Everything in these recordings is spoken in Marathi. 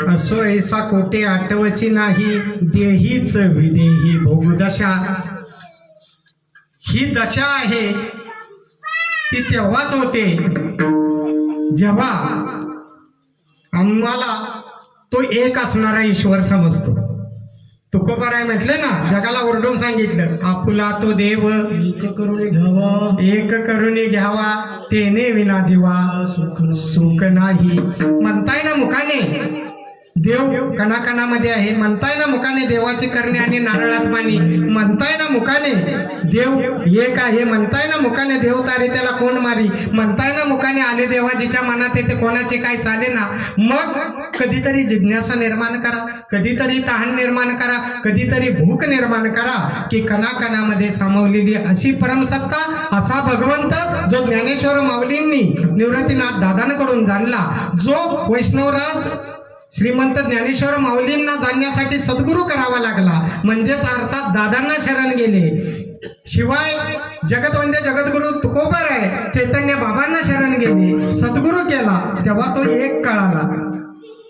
असो ऐसा कोटे आठवची नाही देहीच विदेही भोगदशा. ही दशा आहे ती तेव्हाच होते जेव्हा आम्हाला तो एक असणारा ईश्वर समजतो. तुकोबाराय म्हटलं ना जगाला ओरडून सांगितलं आपुला तो देव. एक करून घ्यावा. एक करुणी घ्यावा तेने विना जीवा सुख सुख नाही. म्हणताय ना मुखाने देव कणाकणामध्ये आहे. म्हणताय ना मुखाने देवाचे करणे आणि नारळात पाणी म्हणताय ना मुखाने देव एक आहे. म्हणताय ना मुखाने देव तारी त्याला कोण मारी? म्हणताय ना मुखाने आले देवाजीच्या मनात येते कोणाचे काय चाले ना? मग कधीतरी जिज्ञासा निर्माण करा कधीतरी तहान निर्माण करा कधीतरी भूक निर्माण करा की कणाकणामध्ये सामावलेली अशी परमसत्ता असा भगवंत जो ज्ञानेश्वर माऊलींनी निवृत्तीनाथ दादांकडून जाणला जो वैष्णवराज श्रीमंत ज्ञानेश्वर माऊलींना जाणण्यासाठी सद्गुरू करावा लागला. म्हणजेच अर्थात दादांना शरण गेले. शिवाय जगतवंद्य जगद्गुरु तुकोबर आहे. चैतन्य बाबांना शरण गेले. सद्गुरू केला. तेव्हा तो एक कळाला.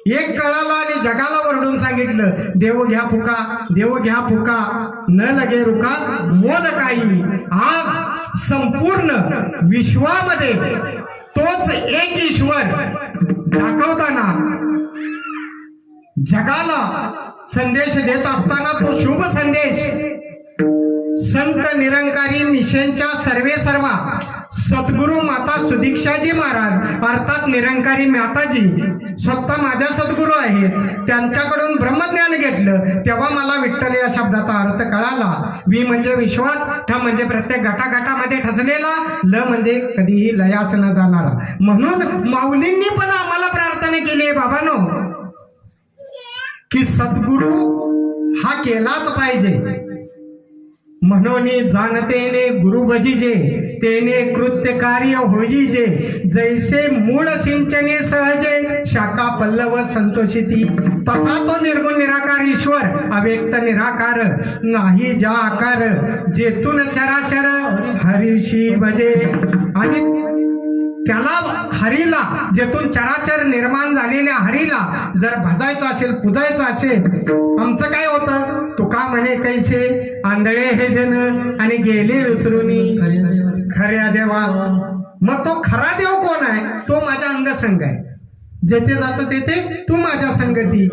एक कळाला आणि जगाला वरडून सांगितलं देव घ्या फुका देव घ्या फुका न लगे रुका मोल काही. आज संपूर्ण विश्वामध्ये तोच एक ईश्वर दाखवताना जगाला संदेश देत असताना तो शुभ संदेश. संत निरंकारी मिशनच्या सर्वे सर्वा सद्गुरु माता सुदीक्षाजी महाराज अर्थात निरंकारी माताजी स्वतः माझ्या सद्गुरू आहेत. त्यांच्याकडून ब्रह्मज्ञान घेतलं. तेव्हा मला विठ्ठल या शब्दाचा अर्थ कळाला. वि म्हणजे विश्वास ठ म्हणजे प्रत्येक गटागटामध्ये ठसलेला ल म्हणजे कधीही लयास न जाणारा. म्हणून माऊलींनी पण आम्हाला प्रार्थना केली आहे बाबानो. सद्गुरु हा केलाच पाहिजे. म्हणून जाणतेने गुरु भजिजे तेने कृत्य कार्य होईजे जैसे मूळ सिंचने सहजे शाखा पल्लव संतोषिती. तसा तो निर्गुण निराकार ईश्वर अव्यक्त निराकार नाही ज्या आकार. जेतून चराचर हरीशी भजे आणि त्याला हरीला जेथून चराचर निर्माण झालेल्या हरीला जर भजायचं असेल पुजायचं असेल आमचं काय होतं? तुका म्हणे कैसे आंधळे हे जन आणि गेले विसरूनी. खऱ्या देवा. मग तो खरा देव कोण आहे? तो माझ्या अंगसंग आहे. जेथे जातो तेथे तू माझ्या संगती.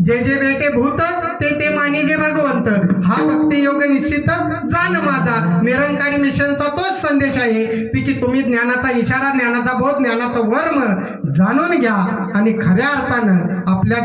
जे जे बेटे भूत ते ते माने जे भगवंत. हा भक्ती योग निश्चित जाण माझा. निरंकारी मिशनचा तोच संदेश आहे ती की तुम्ही ज्ञानाचा इशारा ज्ञानाचा बोध ज्ञानाचं वर्म जाणून घ्या आणि खऱ्या अर्थानं आपल्या